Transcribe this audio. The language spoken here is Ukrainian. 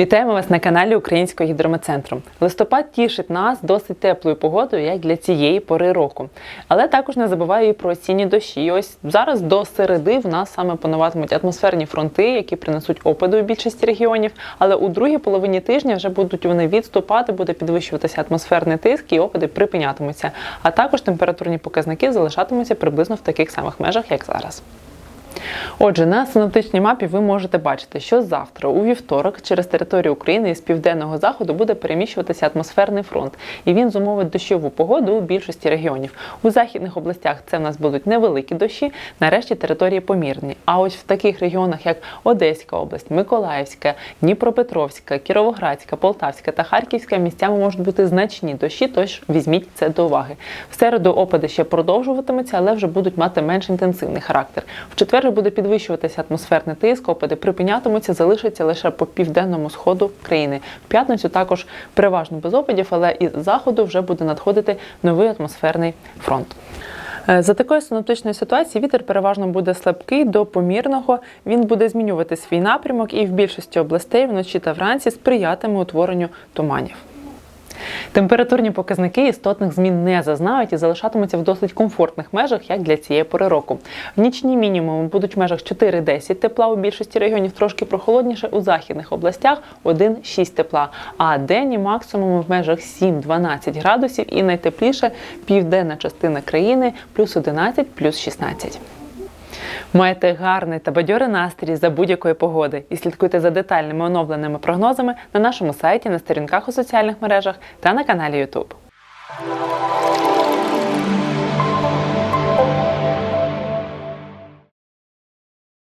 Вітаємо вас на каналі Українського гідрометцентру. Листопад тішить нас досить теплою погодою, як для цієї пори року. Але також не забуваю і про осінні дощі. Ось зараз до середи в нас саме пануватимуть атмосферні фронти, які принесуть опади у більшості регіонів. Але у другій половині тижня вже будуть вони відступати, буде підвищуватися атмосферний тиск і опади припинятимуться. А також температурні показники залишатимуться приблизно в таких самих межах, як зараз. Отже, на синоптичній мапі ви можете бачити, що завтра, у вівторок, через територію України із південного заходу буде переміщуватися атмосферний фронт, і він зумовить дощову погоду у більшості регіонів. У західних областях це в нас будуть невеликі дощі, нарешті території помірні. А ось в таких регіонах, як Одеська область, Миколаївська, Дніпропетровська, Кіровоградська, Полтавська та Харківська місцями можуть бути значні дощі, тож візьміть це до уваги. В середу опади ще продовжуватимуться, але вже будуть мати менш інтенсивний характер. В четвер буде підвищуватися атмосферний тиск, опади припинятимуться, залишаться лише по південному сходу країни. В п'ятницю також переважно без опадів, але із заходу вже буде надходити новий атмосферний фронт. Е, За такої синоптичної ситуації вітер переважно буде слабкий до помірного. Він буде змінювати свій напрямок і в більшості областей вночі та вранці сприятиме утворенню туманів. Температурні показники істотних змін не зазнають і залишатимуться в досить комфортних межах, як для цієї пори року. В нічні мінімуми будуть в межах 4-10 тепла у більшості регіонів, трошки прохолодніше у західних областях 1-6 тепла, а денні максимуми в межах 7-12 градусів і найтепліше південна частина країни плюс 11, плюс 16. Маєте гарний та бадьорий настрій за будь-якої погоди і слідкуйте за детальними оновленими прогнозами на нашому сайті, на сторінках у соціальних мережах та на каналі YouTube.